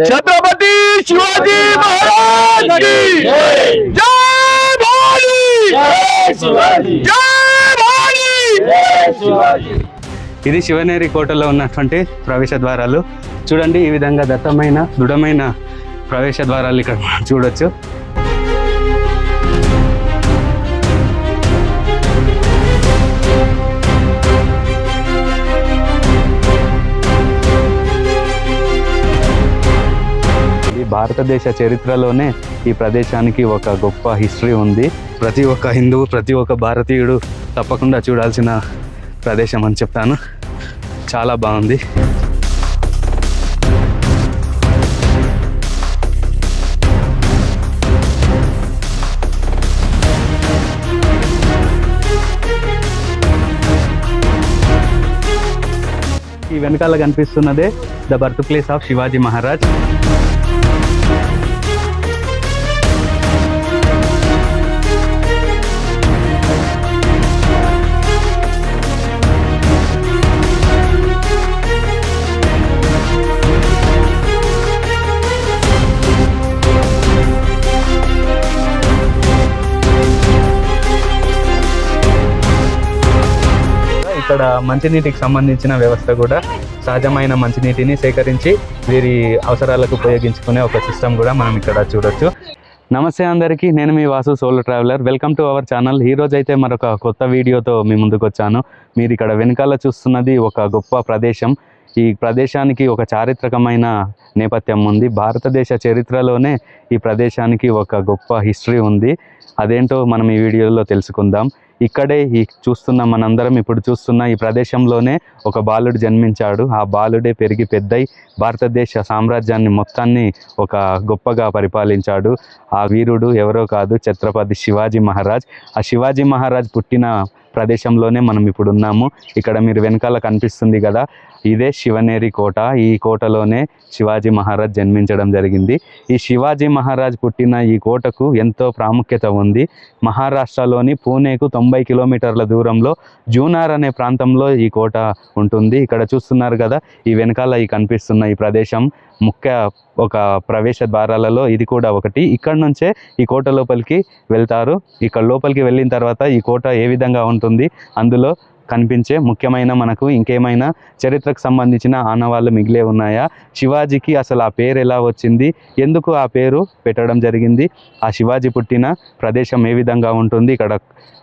छत्रपति शिवाजी महाराज की जय भवानी जय भवानी ఇది శివనేరి కోటలో ఉన్నటువంటి ప్రవేశ ద్వారాలు చూడండి ఈ విధంగా దట్టమైన దృఢమైన ప్రవేశ ద్వారాలు ఇక్కడ మనం చూడొచ్చు భారతదేశ చరిత్రలోనే ఈ ప్రదేశానికి ఒక గొప్ప హిస్టరీ ఉంది. ప్రతి ఒక్క హిందువు ప్రతి ఒక్క భారతీయుడు తప్పకుండా చూడాల్సిన ప్రదేశం అని చెప్తాను. చాలా బాగుంది. ఈ వెనకాల కనిపిస్తున్నదే the birth place of Shivaji Maharaj. మంచినీటికి సంబంధించిన వ్యవస్థ కూడా సహజమైన మంచినీటిని సేకరించి వీరి అవసరాలకు ఉపయోగించుకునే ఒక సిస్టమ్ కూడా మనం ఇక్కడ చూడొచ్చు. నమస్తే అందరికీ నేను మీ Vasu solo traveller welcome to our channel ఈరోజు అయితే మరొక కొత్త వీడియోతో మీ ముందుకు వచ్చాను. మీరు ఇక్కడ వెనకాల చూస్తున్నది ఒక గొప్ప ప్రదేశం. ఈ ప్రదేశానికి ఒక చారిత్రకమైన నేపథ్యం ఉంది. భారతదేశ చరిత్రలోనే ఈ ప్రదేశానికి ఒక గొప్ప హిస్టరీ ఉంది. అదేంటో మనం ఈ వీడియోలో తెలుసుకుందాం. ఇక్కడే ఈ చూస్తున్న మనందరం ఇప్పుడు చూస్తున్న ఈ ప్రదేశంలోనే ఒక బాలుడు జన్మించాడు. ఆ బాలుడే పెరిగి పెద్దయి భారతదేశ సామ్రాజ్యాన్ని మొత్తాన్ని ఒక గొప్పగా పరిపాలించాడు. ఆ వీరుడు ఎవరో కాదు ఛత్రపతి శివాజీ మహారాజ్. ఆ శివాజీ మహారాజ్ పుట్టిన ప్రదేశంలోనే మనం ఇప్పుడు ఉన్నాము. ఇక్కడ మీరు వెనకాల కనిపిస్తుంది కదా ఇదే శివనేరి కోట. ఈ కోటలోనే శివాజీ మహారాజ్ జన్మించడం జరిగింది. ఈ శివాజీ మహారాజ్ పుట్టిన ఈ కోటకు ఎంతో ప్రాముఖ్యత ఉంది. మహారాష్ట్రలోని పూణేకు తొంభై కిలోమీటర్ల దూరంలో జూనార్ అనే ప్రాంతంలో ఈ కోట ఉంటుంది. ఇక్కడ చూస్తున్నారు కదా ఈ వెనకాల ఈ కనిపిస్తున్న ఈ ప్రదేశం. ముఖ్య ఒక ప్రవేశ ద్వారాలలో ఇది కూడా ఒకటి. ఇక్కడ నుంచే ఈ కోట లోపలికి వెళ్తారు. ఇక్కడ లోపలికి వెళ్ళిన తర్వాత ఈ కోట ఏ విధంగా ఉంటుంది? అందులో కనిపించే ముఖ్యమైన మనకు ఇంకేమైనా చరిత్రకు సంబంధించిన ఆనవాళ్ళు మిగిలే ఉన్నాయా? శివాజీకి అసలు ఆ పేరు ఎలా వచ్చింది? ఎందుకు ఆ పేరు పెట్టడం జరిగింది? ఆ శివాజీ పుట్టిన ప్రదేశం ఏ విధంగా ఉంటుంది? ఇక్కడ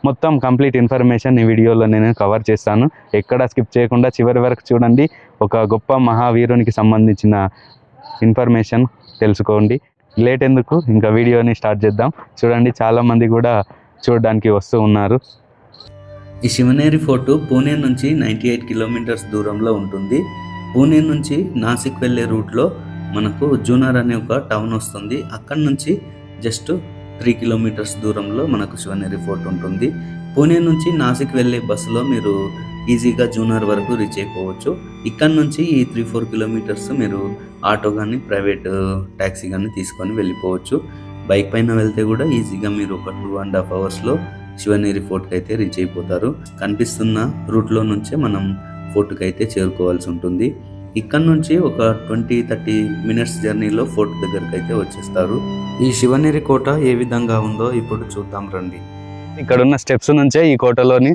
మొత్తం కంప్లీట్ ఇన్ఫర్మేషన్ ఈ వీడియోలో నేను కవర్ చేస్తాను. ఎక్కడ స్కిప్ చేయకుండా చివరి వరకు చూడండి. ఒక గొప్ప మహావీరునికి సంబంధించిన ఇన్ఫర్మేషన్ తెలుసుకోండి. లేట్ ఎందుకు? ఇంకా వీడియోని స్టార్ట్ చేద్దాం. చూడండి చాలామంది కూడా చూడడానికి వస్తూ ఉన్నారు. ఈ శివనేరి ఫోర్టు పూణే నుంచి నైంటీ ఎయిట్ కిలోమీటర్స్ దూరంలో ఉంటుంది. పూణే నుంచి నాసిక్ వెళ్ళే రూట్లో మనకు జూనార్ అనే ఒక టౌన్ వస్తుంది. అక్కడ నుంచి జస్ట్ త్రీ కిలోమీటర్స్ దూరంలో మనకు శివనేరి ఫోర్ట్ ఉంటుంది. పూణే నుంచి నాసిక్ వెళ్ళే బస్సులో మీరు ఈజీగా జూనార్ వరకు రీచ్ అయిపోవచ్చు. ఇక్కడ నుంచి ఈ త్రీ ఫోర్ కిలోమీటర్స్ మీరు ఆటో కానీ ప్రైవేట్ ట్యాక్సీ కానీ తీసుకొని వెళ్ళిపోవచ్చు. బైక్ పైన వెళ్తే కూడా ఈజీగా మీరు ఒక టూ అండ్ హాఫ్ అవర్స్లో శివనేరి ఫోర్ట్కి అయితే రీచ్ అయిపోతారు. కనిపిస్తున్న రూట్లో నుంచే మనం ఫోర్ట్కి అయితే చేరుకోవాల్సి ఉంటుంది. ఇక్కడ నుంచి ఒక ట్వంటీ థర్టీ మినిట్స్ జర్నీలో ఫోర్ట్ దగ్గరికి అయితే వచ్చేస్తారు. ఈ శివనేరి కోట ఏ విధంగా ఉందో ఇప్పుడు చూద్దాం రండి. ఇక్కడ ఉన్న స్టెప్స్ నుంచే ఈ కోటలోని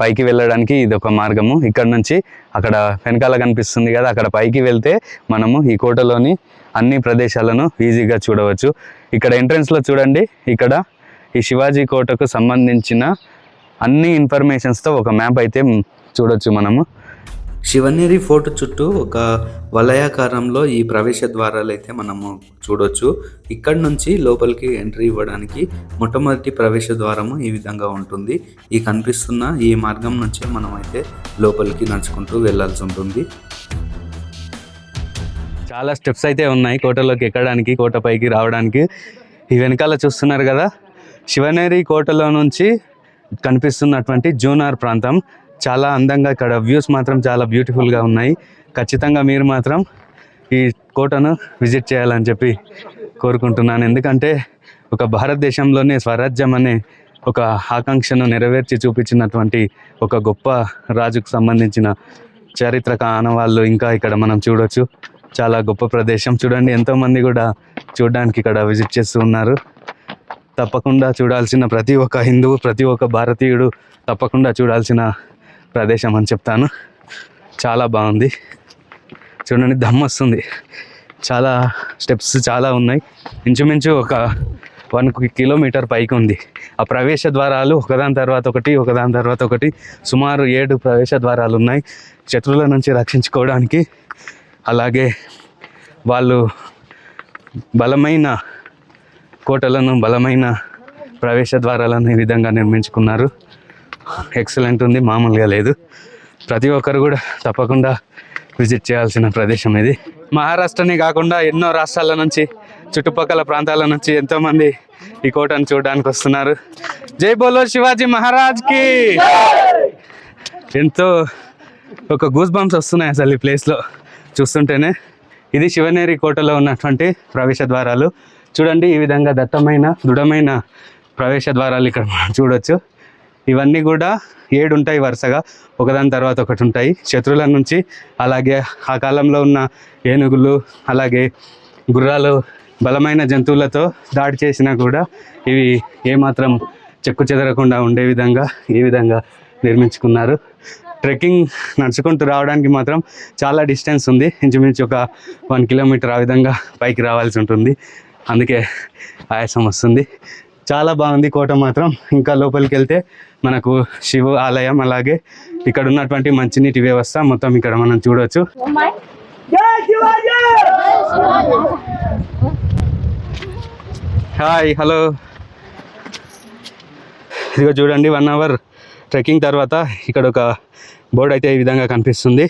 పైకి వెళ్ళడానికి ఇది ఒక మార్గము. ఇక్కడ నుంచి అక్కడ వెనకాల కనిపిస్తుంది కదా అక్కడ పైకి వెళ్తే మనము ఈ కోటలోని అన్ని ప్రదేశాలను ఈజీగా చూడవచ్చు. ఇక్కడ ఎంట్రన్స్లో చూడండి. ఇక్కడ ఈ శివాజీ కోటకు సంబంధించిన అన్ని ఇన్ఫర్మేషన్స్తో ఒక మ్యాప్ అయితే చూడొచ్చు మనము. శివనేరి ఫోర్ట్ చుట్టూ ఒక వలయాకారంలో ఈ ప్రవేశ ద్వారాలు అయితే మనము చూడొచ్చు. ఇక్కడ నుంచి లోపలికి ఎంట్రీ ఇవ్వడానికి మొట్టమొదటి ప్రవేశ ద్వారము ఈ విధంగా ఉంటుంది. ఈ కనిపిస్తున్న ఈ మార్గం నుంచే మనం అయితే లోపలికి నడుచుకుంటూ వెళ్ళాల్సి ఉంటుంది. చాలా స్టెప్స్ అయితే ఉన్నాయి కోటలోకి ఎక్కడానికి కోట పైకి రావడానికి. ఈ వెనకాల చూస్తున్నారు కదా? శివనేరి కోటలో నుంచి కనిపిస్తున్నటువంటి జూనార్ ప్రాంతం. చాలా అందంగా ఇక్కడ వ్యూస్ మాత్రం చాలా బ్యూటిఫుల్గా ఉన్నాయి. ఖచ్చితంగా మీరు మాత్రం ఈ కోటను విజిట్ చేయాలని చెప్పి కోరుకుంటున్నాను. ఎందుకంటే ఒక భారతదేశంలోనే స్వరాజ్యం అనే ఒక ఆకాంక్షను నెరవేర్చి చూపించినటువంటి ఒక గొప్ప రాజుకు సంబంధించిన చారిత్రక ఆనవాళ్ళు ఇంకా ఇక్కడ మనం చూడొచ్చు. చాలా గొప్ప ప్రదేశం. చూడండి ఎంతోమంది కూడా చూడడానికి ఇక్కడ విజిట్ చేస్తూ ఉన్నారు. తప్పకుండా చూడాల్సిన ప్రతి ఒక్క హిందువు ప్రతి ఒక్క భారతీయుడు తప్పకుండా చూడాల్సిన ప్రదేశం అని చెప్తాను. చాలా బాగుంది. చూడండి దమ్ వస్తుంది. చాలా స్టెప్స్ చాలా ఉన్నాయి. ఇంచుమించు ఒక వన్ కిలోమీటర్ పైకి ఉంది. ఆ ప్రవేశ ద్వారాలు ఒకదాని తర్వాత ఒకటి ఒకదాని తర్వాత ఒకటి సుమారు ఏడు ప్రవేశ ద్వారాలు ఉన్నాయి. శత్రువుల నుంచి రక్షించుకోవడానికి అలాగే వాళ్ళు బలమైన కోటలను బలమైన ప్రవేశ ద్వారాలను ఈ విధంగా నిర్మించుకున్నారు. ఎక్సలెంట్ ఉంది మామూలుగా లేదు. ప్రతి ఒక్కరు కూడా తప్పకుండా విజిట్ చేయాల్సిన ప్రదేశం ఇది. మహారాష్ట్రని కాకుండా ఎన్నో రాష్ట్రాల నుంచి చుట్టుపక్కల ప్రాంతాల నుంచి ఎంతోమంది ఈ కోటను చూడడానికి వస్తున్నారు. జై బోలో శివాజీ మహారాజ్కి! ఎంతో ఒక గూస్ బంప్స్ వస్తున్నాయి అసలు ఈ ప్లేస్లో చూస్తుంటేనే. ఇది శివనేరి కోటలో ఉన్నటువంటి ప్రవేశ ద్వారాలు. చూడండి ఈ విధంగా దత్తమైన దృఢమైన ప్రవేశ ద్వారాలు ఇక్కడ మనం చూడొచ్చు. ఇవన్నీ కూడా ఏడు ఉంటాయి వరుసగా. ఒకదాని తర్వాత ఒకటి ఉంటాయి శత్రువుల నుంచి అలాగే ఆ కాలంలో ఉన్న ఏనుగులు అలాగే గుర్రాలు బలమైన జంతువులతో దాడి చేసినా కూడా ఇవి ఏమాత్రం చెక్కు చెదరకుండా ఉండే విధంగా ఈ విధంగా నిర్మించుకున్నారు. ట్రెక్కింగ్ నడుచుకుంటూ రావడానికి మాత్రం చాలా డిస్టెన్స్ ఉంది. ఇంచుమించు ఒక వన్ కిలోమీటర్ ఆ విధంగా పైకి రావాల్సి ఉంటుంది. అందుకే ఆయాసం వస్తుంది. చాలా బాగుంది కోట మాత్రం. ఇంకా లోపలికి వెళ్తే మనకు శివ ఆలయం అలాగే ఇక్కడ ఉన్నటువంటి మంచినీటి వ్యవస్థ మొత్తం ఇక్కడ మనం చూడవచ్చు హాయ్ హలో. ఇదిగో చూడండి వన్ అవర్ ట్రెక్కింగ్ తర్వాత ఇక్కడ ఒక బోర్డు అయితే ఈ విధంగా కనిపిస్తుంది.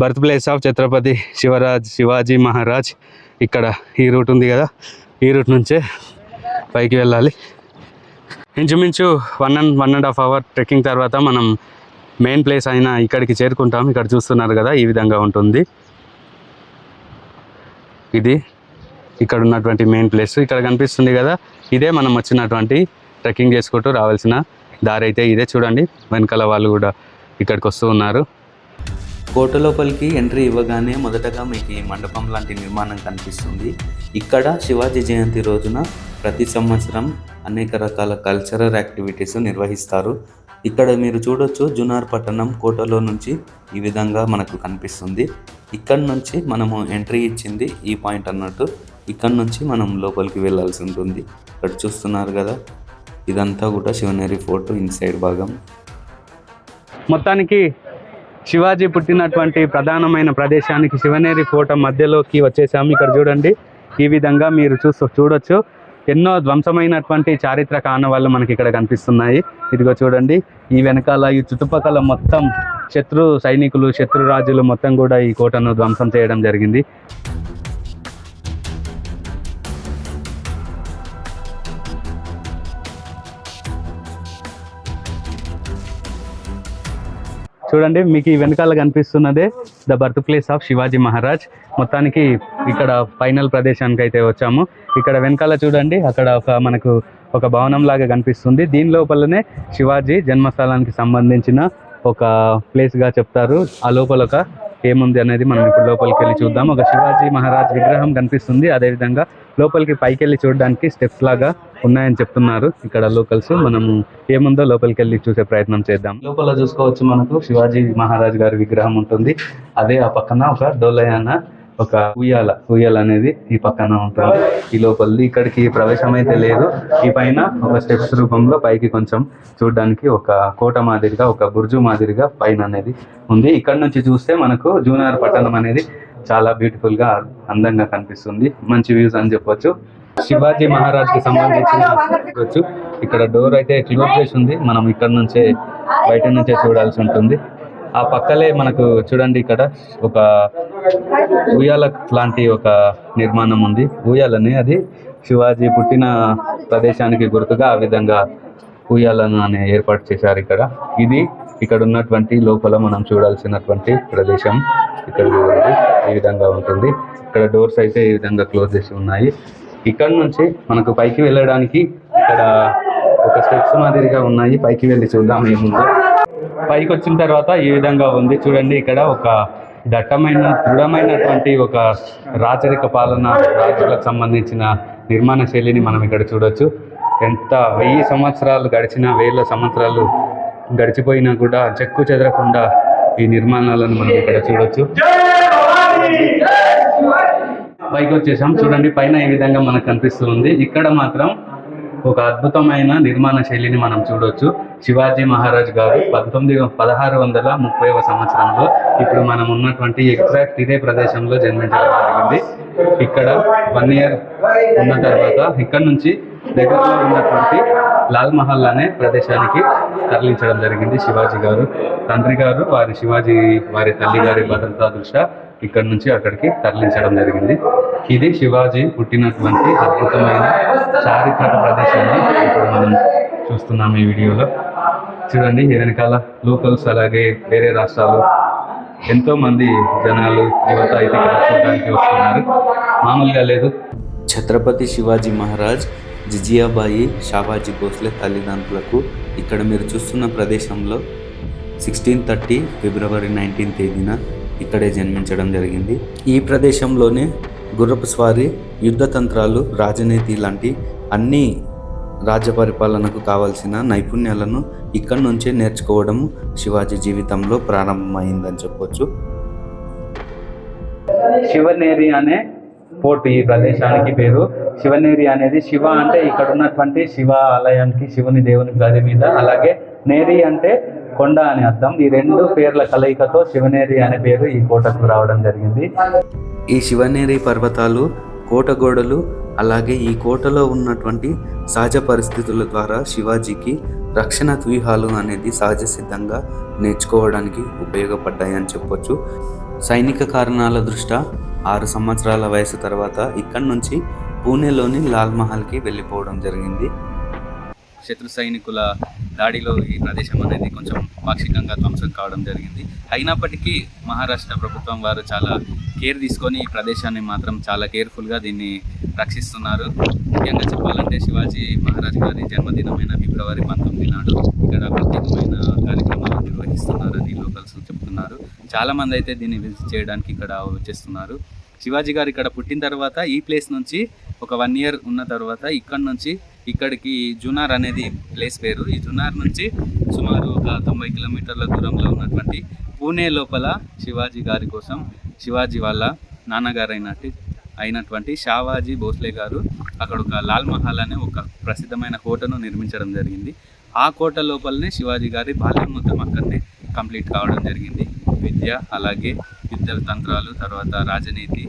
Birth place of Chhatrapati Shivraj Shivaji Maharaj. ఇక్కడ ఈ రూట్ ఉంది కదా ఈ రూట్ నుంచే పైకి వెళ్ళాలి. ఇంచుమించు one and one and half hour trekking తర్వాత మనం మెయిన్ ప్లేస్ అయిన ఇక్కడికి చేరుకుంటాం. ఇక్కడ చూస్తున్నారు కదా ఈ విధంగా ఉంటుంది. ఇది ఇక్కడ ఉన్నటువంటి మెయిన్ ప్లేస్ ఇక్కడ కనిపిస్తుంది కదా ఇదే మనం వచ్చినటువంటి ట్రెక్కింగ్ చేసుకుంటూ రావాల్సిన దారి అయితే ఇదే చూడండి. వెనకాల వాళ్ళు కూడా ఇక్కడికి వస్తూ ఉన్నారు. కోట లోపలికి ఎంట్రీ ఇవ్వగానే మొదటగా మీకు ఈ మండపం లాంటి నిర్మాణం కనిపిస్తుంది. ఇక్కడ శివాజీ జయంతి రోజున ప్రతి సంవత్సరం అనేక రకాల కల్చరల్ యాక్టివిటీస్ నిర్వహిస్తారు. ఇక్కడ మీరు చూడొచ్చు జునార్ పట్టణం కోటలో నుంచి ఈ విధంగా మనకు కనిపిస్తుంది. ఇక్కడ నుంచి మనము ఎంట్రీ ఇచ్చింది ఈ పాయింట్ అన్నట్టు ఇక్కడ నుంచి మనం లోపలికి వెళ్ళాల్సి ఉంటుంది. ఇక్కడ చూస్తున్నారు కదా ఇదంతా కూడా శివనేరి ఫోర్ట్ ఇన్సైడ్ భాగం. మొత్తానికి శివాజీ పుట్టినటువంటి ప్రధానమైన ప్రదేశానికి శివనేరి ఫోటో మధ్యలోకి వచ్చేసాము. ఇక్కడ చూడండి ఈ విధంగా మీరు చూస్తూ చూడొచ్చు. ఎన్నో ధ్వంసమైనటువంటి చారిత్రక ఆనవాళ్ళు మనకి ఇక్కడ కనిపిస్తున్నాయి. ఇదిగో చూడండి ఈ వెనకాల ఈ చుట్టుపక్కల మొత్తం శత్రు సైనికులు శత్రు రాజులు మొత్తం కూడా ఈ కోటను ధ్వంసం చేయడం జరిగింది. చూడండి మీకు ఈ వెనకాల కనిపిస్తున్నదే the birth place of Shivaji Maharaj. మొత్తానికి ఇక్కడ ఫైనల్ ప్రదేశానికి అయితే వచ్చాము. ఇక్కడ వెనకాల చూడండి అక్కడ ఒక మనకు ఒక భవనం లాగా కనిపిస్తుంది. దీని లోపలనే శివాజీ జన్మస్థలానికి సంబంధించిన ఒక ప్లేస్గా గా చెప్తారు. ఆ లోపల ఒక ఏముంది అనేది మనం ఇప్పుడు లోపలికి వెళ్ళి చూద్దాం. ఒక శివాజీ మహారాజ్ విగ్రహం కనిపిస్తుంది. అదేవిధంగా లోపలికి పైకి వెళ్ళి చూడడానికి స్టెప్స్ లాగా ఉన్నాయని చెప్తున్నారు ఇక్కడ లోకల్స్. మనము ఏముందో లోపలికి వెళ్ళి చూసే ప్రయత్నం చేద్దాం. లోపల చూసుకోవచ్చు మనకు శివాజీ మహారాజ్ గారి విగ్రహం ఉంటుంది. అదే ఆ పక్కన ఒక డోలయాన ఒక ఉయ్యాల. ఉయ్యాల అనేది ఈ పక్కన ఉంటుంది. ఈ లోపలిది ఇక్కడికి ప్రవేశం అయితే లేదు. ఈ పైన ఒక స్టెప్స్ రూపంలో పైకి కొంచెం చూడడానికి ఒక కోట మాదిరిగా ఒక బుర్జు మాదిరిగా పైన అనేది ఉంది. ఇక్కడ నుంచి చూస్తే మనకు జూనార్ పట్టణం అనేది చాలా బ్యూటిఫుల్గా అందంగా కనిపిస్తుంది. మంచి వ్యూస్ అని చెప్పొచ్చు. శివాజీ మహారాజ్కి సంబంధించిన చూడొచ్చు ఇక్కడ డోర్ అయితే క్లోజ్ చేసి ఉంది. మనం ఇక్కడ నుంచే బయట నుంచే చూడాల్సి ఉంటుంది. ఆ పక్కలే మనకు చూడండి ఇక్కడ ఒక ఉయ్యాల లాంటి ఒక నిర్మాణం ఉంది. ఉయ్యాలని అది శివాజీ పుట్టిన ప్రదేశానికి గుర్తుగా ఆ విధంగా ఉయ్యాలను అనే ఏర్పాటు చేశారు ఇక్కడ. ఇది ఇక్కడ ఉన్నటువంటి లోపల మనం చూడాల్సినటువంటి ప్రదేశం ఇక్కడ చూడండి ఈ విధంగా ఉంటుంది. ఇక్కడ డోర్స్ అయితే ఈ విధంగా క్లోజ్ చేసి ఉన్నాయి. ఇక్కడ నుంచి మనకు పైకి వెళ్ళడానికి ఇక్కడ ఒక స్టెప్స్ మాదిరిగా ఉన్నాయి. పైకి వెళ్ళి చూద్దాం ఏముందో. పైకి వచ్చిన తర్వాత ఈ విధంగా ఉంది. చూడండి ఇక్కడ ఒక దట్టమైన దృఢమైనటువంటి ఒక రాచరిక పాలన రాజులకు సంబంధించిన నిర్మాణ శైలిని మనం ఇక్కడ చూడొచ్చు. ఎంత వెయ్యి సంవత్సరాలు గడిచిన వేల సంవత్సరాలు గడిచిపోయినా కూడా చెక్కు చెదరకుండా ఈ నిర్మాణాలను మనం ఇక్కడ చూడొచ్చు. పైకి వచ్చేసాం. చూడండి పైన ఈ విధంగా మనకు కనిపిస్తుంది. ఇక్కడ మాత్రం ఒక అద్భుతమైన నిర్మాణ శైలిని మనం చూడొచ్చు. శివాజీ మహారాజ్ గారు పంతొమ్మిది పదహారు వందల ముప్పైవ సంవత్సరంలో ఇప్పుడు మనం ఉన్నటువంటి ఎగ్జాక్ట్ ఇదే ప్రదేశంలో జన్మించడం జరిగింది. ఇక్కడ వన్ ఇయర్ ఉన్న తర్వాత ఇక్కడ నుంచి దగ్గరలో ఉన్నటువంటి లాల్ మహల్ అనే ప్రదేశానికి తరలించడం జరిగింది శివాజీ గారు. తండ్రి గారు వారి శివాజీ వారి తల్లి గారి భద్రతా దృష్ట్యా ఇక్కడ నుంచి అక్కడికి తరలించడం జరిగింది. ఇది శివాజీ పుట్టినటువంటి అద్భుతమైన చారిత్రక ప్రదేశాన్ని ఇప్పుడు మనం చూస్తున్నాం ఈ వీడియోలో. చూడండి వెనకాల లోకల్స్ అలాగే వేరే రాష్ట్రాలు ఎంతో మంది జనాలు యువత అయితే చూడడానికి వస్తున్నారు. మామూలుగా లేదు. ఛత్రపతి శివాజీ మహారాజ్ జిజియాబాయి షాబాజీ భోస్లే తల్లిదండ్రులకు ఇక్కడ మీరు చూస్తున్న ప్రదేశంలో సిక్స్టీన్ థర్టీ ఫిబ్రవరి నైన్టీన్ తేదీన ఇక్కడే జన్మించడం జరిగింది. ఈ ప్రదేశంలోనే గుర్రపు స్వారీ యుద్ధ తంత్రాలు రాజనీతి లాంటి అన్ని రాజ్య పరిపాలనకు కావలసిన నైపుణ్యాలను ఇక్కడి నుంచే నేర్చుకోవడం శివాజీ జీవితంలో ప్రారంభమైందని చెప్పొచ్చు. శివనేరి అనే పోర్ట్ ఈ ప్రదేశానికి పేరు. శివనేరి అనేది శివ అంటే ఇక్కడ ఉన్నటువంటి శివ ఆలయానికి శివుని దేవుని గది మీద. అలాగే నేరి అంటే కొండ అని అర్థం. ఈ రెండు పేర్ల కలయికతో శివనేరి అనే పేరు ఈ కోటకు రావడం జరిగింది. ఈ శివనేరి పర్వతాలు కోట గోడలు అలాగే ఈ కోటలో ఉన్నటువంటి సహజ పరిస్థితుల ద్వారా శివాజీకి రక్షణ వ్యూహాలు అనేది సహజ సిద్ధంగా నేర్చుకోవడానికి ఉపయోగపడ్డాయి అని చెప్పొచ్చు. సైనిక కారణాల దృష్ట్యా ఆరు సంవత్సరాల వయసు తర్వాత ఇక్కడి నుంచి పూణేలోని లాల్ మహల్కి వెళ్ళిపోవడం జరిగింది. శత్రు సైనికుల దాడిలో ఈ ప్రదేశం అనేది కొంచెం పాక్షికంగా ధ్వంసం కావడం జరిగింది. అయినప్పటికీ మహారాష్ట్ర ప్రభుత్వం వారు చాలా కేర్ తీసుకొని ఈ ప్రదేశాన్ని మాత్రం చాలా కేర్ఫుల్గా దీన్ని రక్షిస్తున్నారు. ముఖ్యంగా చెప్పాలంటే శివాజీ మహారాజ్ గారి జన్మదినమైన ఫిబ్రవరి పంతొమ్మిది నాడు ఇక్కడ ప్రత్యేకమైన కార్యక్రమం నిర్వహిస్తున్నారని లోకల్స్ చెప్తున్నారు. చాలా మంది అయితే దీన్ని విజిట్ చేయడానికి ఇక్కడ వచ్చేస్తున్నారు. శివాజీ గారు ఇక్కడ పుట్టిన తర్వాత ఈ ప్లేస్ నుంచి ఒక వన్ ఇయర్ ఉన్న తర్వాత ఇక్కడ నుంచి ఇక్కడికి జునార్ అనేది ప్లేస్ పేరు. ఈ జునార్ నుంచి సుమారు ఒక తొంభై కిలోమీటర్ల దూరంలో ఉన్నటువంటి పూణే లోపల శివాజీ గారి కోసం శివాజీ వాళ్ళ నాన్నగారు అయినట్టు అయినటువంటి షావాజీ భోస్లే గారు అక్కడ ఒక లాల్ మహల్ అనే ఒక ప్రసిద్ధమైన హోటల్ను నిర్మించడం జరిగింది. ఆ కోట లోపలనే శివాజీ గారి బాల్యం మొత్తం అక్కడనే కంప్లీట్ కావడం జరిగింది. విద్య అలాగే యుద్ధ తంత్రాలు తర్వాత రాజనీతి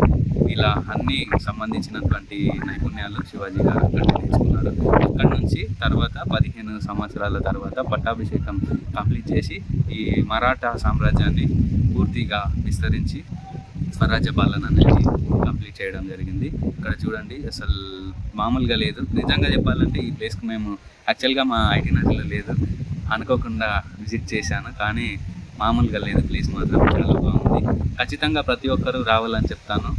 ఇలా అన్ని సంబంధించినటువంటి నైపుణ్యాలు శివాజీ గారు అక్కడ నేర్చుకున్నారు. అక్కడ నుంచి తర్వాత పదిహేను సంవత్సరాల తర్వాత పట్టాభిషేకం కంప్లీట్ చేసి ఈ మరాఠా సామ్రాజ్యాన్ని పూర్తిగా విస్తరించి స్వరాజ్య పాలన అనేది కంప్లీట్ చేయడం జరిగింది. ఇక్కడ చూడండి అసలు మామూలుగా లేదు. నిజంగా చెప్పాలంటే ఈ ప్లేస్కి మేము యాక్చువల్గా మా ఐటీనరీలో లేదు. అనుకోకుండా విజిట్ చేశాను. కానీ మామూలుగా లేదు ప్లేస్ మాత్రం చాలా బాగుంది. ఖచ్చితంగా ప్రతి ఒక్కరూ రావాలని చెప్తాను.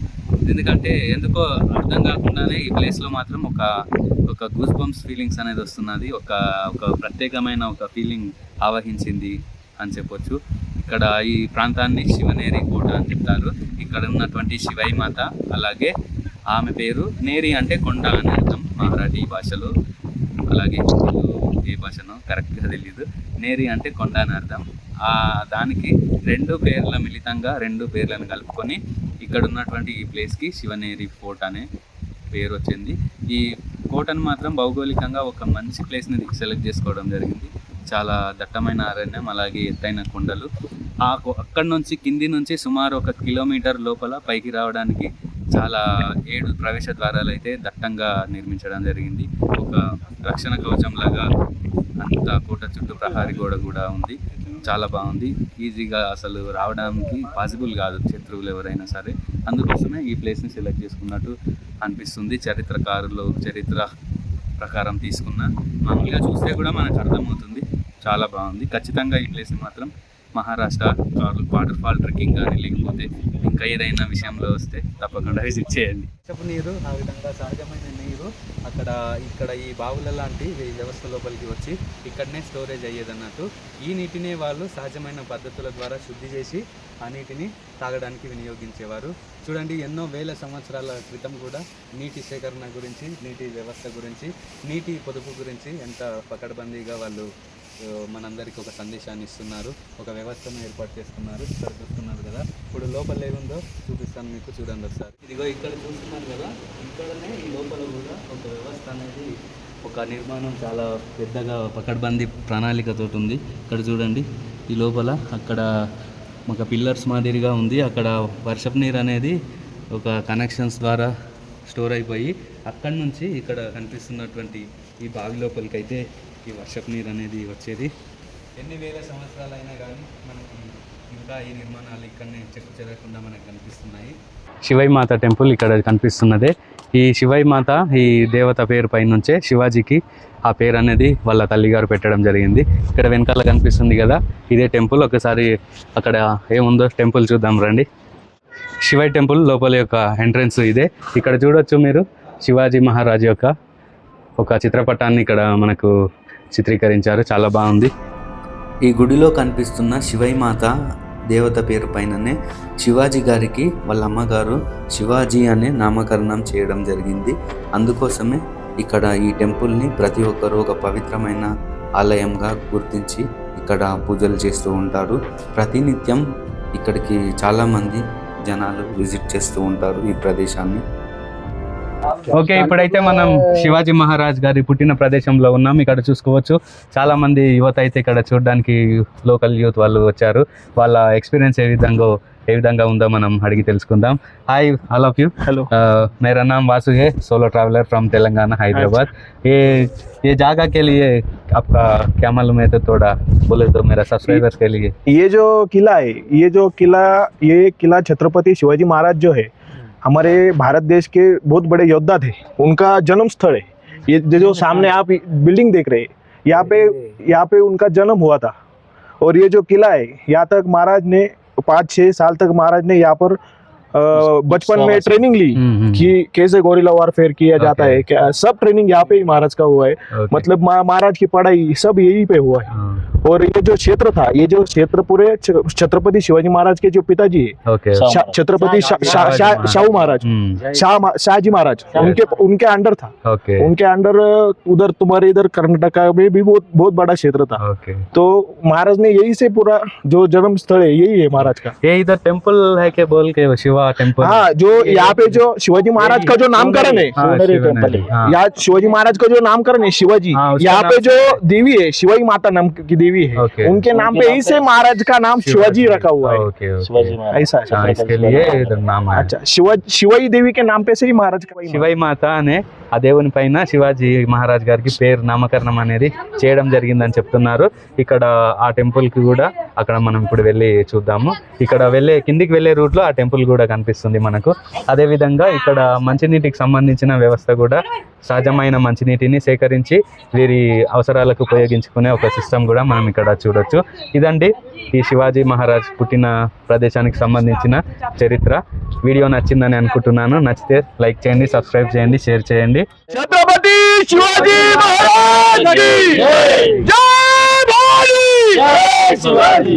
ఎందుకంటే ఎందుకో అర్థం కాకుండానే ఈ ప్లేస్లో మాత్రం ఒక ఒక గూస్ బంప్స్ ఫీలింగ్స్ అనేది వస్తున్నది. ఒక ఒక ప్రత్యేకమైన ఒక ఫీలింగ్ ఆవహించింది అని చెప్పొచ్చు. ఇక్కడ ఈ ప్రాంతాన్ని శివనేరి కోట అని చెప్తారు. ఇక్కడ ఉన్నటువంటి శివై మాత అలాగే ఆమె పేరు నేరి అంటే కొండ అని అర్థం. మరాఠీ భాషలో. అలాగే ఏ భాషనో కరెక్ట్గా తెలియదు నేరి అంటే కొండ అని అర్థం. దానికి రెండు పేర్ల మిళితంగా రెండు పేర్లను కలుపుకొని ఇక్కడ ఉన్నటువంటి ఈ ప్లేస్కి శివనేరి ఫోర్ట్ అనే పేరు వచ్చింది. ఈ కోటను మాత్రం భౌగోళికంగా ఒక మంచి ప్లేస్ని సెలెక్ట్ చేసుకోవడం జరిగింది. చాలా దట్టమైన అరణ్యం అలాగే ఎత్తైన కొండలు. ఆ అక్కడి నుంచి కింది నుంచి సుమారు ఒక కిలోమీటర్ లోపల పైకి రావడానికి చాలా ఏడు ప్రవేశ ద్వారాలు అయితే దట్టంగా నిర్మించడం జరిగింది. ఒక రక్షణ కవచం లాగా అంత కోట చుట్టూ ప్రహారీ గోడ కూడా ఉంది. చాలా బాగుంది. ఈజీగా అసలు రావడానికి పాసిబుల్ కాదు శత్రువులు ఎవరైనా సరే. అందుకోసమే ఈ ప్లేస్ని సెలెక్ట్ చేసుకున్నట్టు అనిపిస్తుంది. చరిత్రకారులు చరిత్ర ప్రకారం తీసుకున్న మామూలుగా చూస్తే కూడా మనకు అర్థమవుతుంది. చాలా బాగుంది. ఖచ్చితంగా ఈ ప్లేస్ని మాత్రం మహారాష్ట్ర వాటర్ ఫాల్ ట్రెక్కింగ్ కానీ లేకపోతే ఇంకా ఏదైనా విషయంలో వస్తే తప్పకుండా విజిట్ చేయండి. వర్షపు నీరు ఆ విధంగా సహజమైన నీరు అక్కడ ఇక్కడ ఈ బావుల లాంటి వ్యవస్థ లోపలికి వచ్చి ఇక్కడనే స్టోరేజ్ అయ్యేది అన్నట్టు ఈ నీటినే వాళ్ళు సహజమైన పద్ధతుల ద్వారా శుద్ధి చేసి ఆ నీటిని తాగడానికి వినియోగించేవారు. చూడండి ఎన్నో వేల సంవత్సరాల క్రితం కూడా నీటి సేకరణ గురించి నీటి వ్యవస్థ గురించి నీటి పొదుపు గురించి ఎంత పకడ్బందీగా వాళ్ళు మనందరికీ ఒక సందేశాన్ని ఇస్తున్నారు. ఒక వ్యవస్థను ఏర్పాటు చేస్తున్నారు ఇక్కడ చూస్తున్నారు కదా. ఇప్పుడు లోపల ఏముందో చూపిస్తాను మీకు చూడండి ఒకసారి. ఇదిగో ఇక్కడ చూస్తున్నారు కదా ఇక్కడనే ఈ లోపల కూడా ఒక వ్యవస్థ అనేది ఒక నిర్మాణం చాలా పెద్దగా పకడ్బందీ ప్రణాళికతో ఉంది. ఇక్కడ చూడండి ఈ లోపల అక్కడ ఒక పిల్లర్స్ మాదిరిగా ఉంది. అక్కడ వర్షపు నీరు అనేది ఒక కనెక్షన్స్ ద్వారా స్టోర్ అయిపోయి అక్కడి నుంచి ఇక్కడ కనిపిస్తున్నటువంటి ఈ బావి లోపలికి అయితే ఈ వర్షపు నీరు అనేది వచ్చేది. ఎన్ని వేల సంవత్సరాలైనా కానీ మనకి ఇంకా ఈ నిర్మాణాలు ఇక్కడనే చెక్కు చెదరకుండా మనకు కనిపిస్తున్నాయి. శివై మాత టెంపుల్ ఇక్కడ కనిపిస్తున్నదే. ఈ శివై మాత ఈ దేవత పేరు పై నుంచే శివాజీకి ఆ పేరు అనేది వాళ్ళ తల్లిగారు పెట్టడం జరిగింది. ఇక్కడ వెనకాల కనిపిస్తుంది కదా ఇదే టెంపుల్. ఒకసారి అక్కడ ఏముందో టెంపుల్ చూద్దాం రండి. శివై టెంపుల్ లోపల యొక్క ఎంట్రన్స్ ఇదే. ఇక్కడ చూడొచ్చు మీరు శివాజీ మహారాజ్ యొక్క ఒక చిత్రపటాన్ని ఇక్కడ మనకు చిత్రీకరించారు. చాలా బాగుంది. ఈ గుడిలో కనిపిస్తున్న శివైమాత దేవత పేరు పైననే శివాజీ గారికి వాళ్ళ అమ్మగారు శివాజీ అనే నామకరణం చేయడం జరిగింది. అందుకోసమే ఇక్కడ ఈ టెంపుల్ని ప్రతి ఒక్కరూ ఒక పవిత్రమైన ఆలయంగా గుర్తించి ఇక్కడ పూజలు చేస్తూ ఉంటారు. ప్రతినిత్యం ఇక్కడికి చాలామంది జనాలు విజిట్ చేస్తూ ఉంటారు ఈ ప్రదేశాన్ని. ఓకే ఇప్పుడైతే మనం శివాజీ మహారాజ్ గారి పుట్టిన ప్రదేశంలో ఉన్నాం ఇక్కడ చూసుకోవచ్చు చాలా మంది యువత అయితే ఇక్కడ చూడడానికి లోకల్ యూత్ వాళ్ళు వచ్చారు వాళ్ళ ఎక్స్పీరియన్స్ ఏ విధంగా ఏ విధంగా ఉందో మనం అడిగి తెలుసుకుందాం hi all of you hello मेरा नाम वासु है solo traveller from Telangana Hyderabad ये ये जगह के लिए आपका क्या मालूम है तो थोड़ा बोले तो मेरा सब्सक्राइबर्स के लिए ये जो किला है ये जो किला ये किला छत्रपति शिवाजी महाराज जो है हमारे भारत देश के बहुत बड़े योद्धा थे, उनका जन्म स्थल है। ये जो- सामने आप बिल्डिंग देख रहे हैं, यहाँ पे यहाँ पे उनका जन्म हुआ था। और ये जो किला है, यहाँ तक महाराज ने पाँच छः साल तक महाराज ने यहाँ पर बचपन में ट्रेनिंग ली हम्म, हम्म, कि कैसे गोरिल्ला वारफेयर किया जाता है क्या सब ट्रेनिंग यहाँ पे ही महाराज का हुआ है। मतलब महाराज की पढ़ाई सब यही पे हुआ है। हाँ, और ये जो क्षेत्र था ये जो क्षेत्र पूरे छत्रपति शिवाजी महाराज के जो पिताजी है छत्रपति शाहू महाराज। हम्म, शाहजी महाराज उनके उनके अंडर था। उनके अंडर उधर तुम्हारे इधर कर्नाटका में भी बहुत बहुत बड़ा क्षेत्र था। तो महाराज ने यही से पूरा जो जन्म स्थल है यही है महाराज का। ये इधर टेंपल है के बोल के वो शिवा टेम्पल हाँ जो यहाँ पे जो शिवाजी महाराज का जो नामकरण है हाँ, शिवनेरी, हाँ। यहाँ शिवाजी महाराज का जो नामकरण है शिवाजी हाँ, उसका यहाँ नाम पे जो देवी है शिवाजी माता नाम की देवी है Okay. उनके नाम पे इसे महाराज का नाम शिवाजी रखा हुआ है ओके ओके ऐसा है हाँ इसके लिए इधर नाम है अच्छा शिवा शिवाजी देवी के नाम पे से ही महाराज का శివై మాత అనే ఆ దేవుని పైన శివాజీ మహారాజ్ గారికి పేరు నామకరణం అనేది చేయడం జరిగిందని చెప్తున్నారు ఇక్కడ ఆ టెంపుల్ కి కూడా అక్కడ మనం ఇప్పుడు వెళ్ళి చూద్దాము ఇక్కడ వెళ్ళే కిందికి వెళ్ళే రూట్ లో ఆ టెంపుల్ కూడా కనిపిస్తుంది మనకు. అదేవిధంగా ఇక్కడ మంచినీటికి సంబంధించిన వ్యవస్థ కూడా సహజమైన మంచినీటిని సేకరించి వీరి అవసరాలకు ఉపయోగించుకునే ఒక సిస్టమ్ కూడా మనం ఇక్కడ చూడొచ్చు. ఇదండి ఈ శివాజీ మహారాజ్ పుట్టిన ప్రదేశానికి సంబంధించిన చరిత్ర. వీడియో నచ్చిందని అనుకుంటున్నాను. నచ్చితే లైక్ చేయండి సబ్స్క్రైబ్ చేయండి షేర్ చేయండి. శివాజీ జై శివాజీ.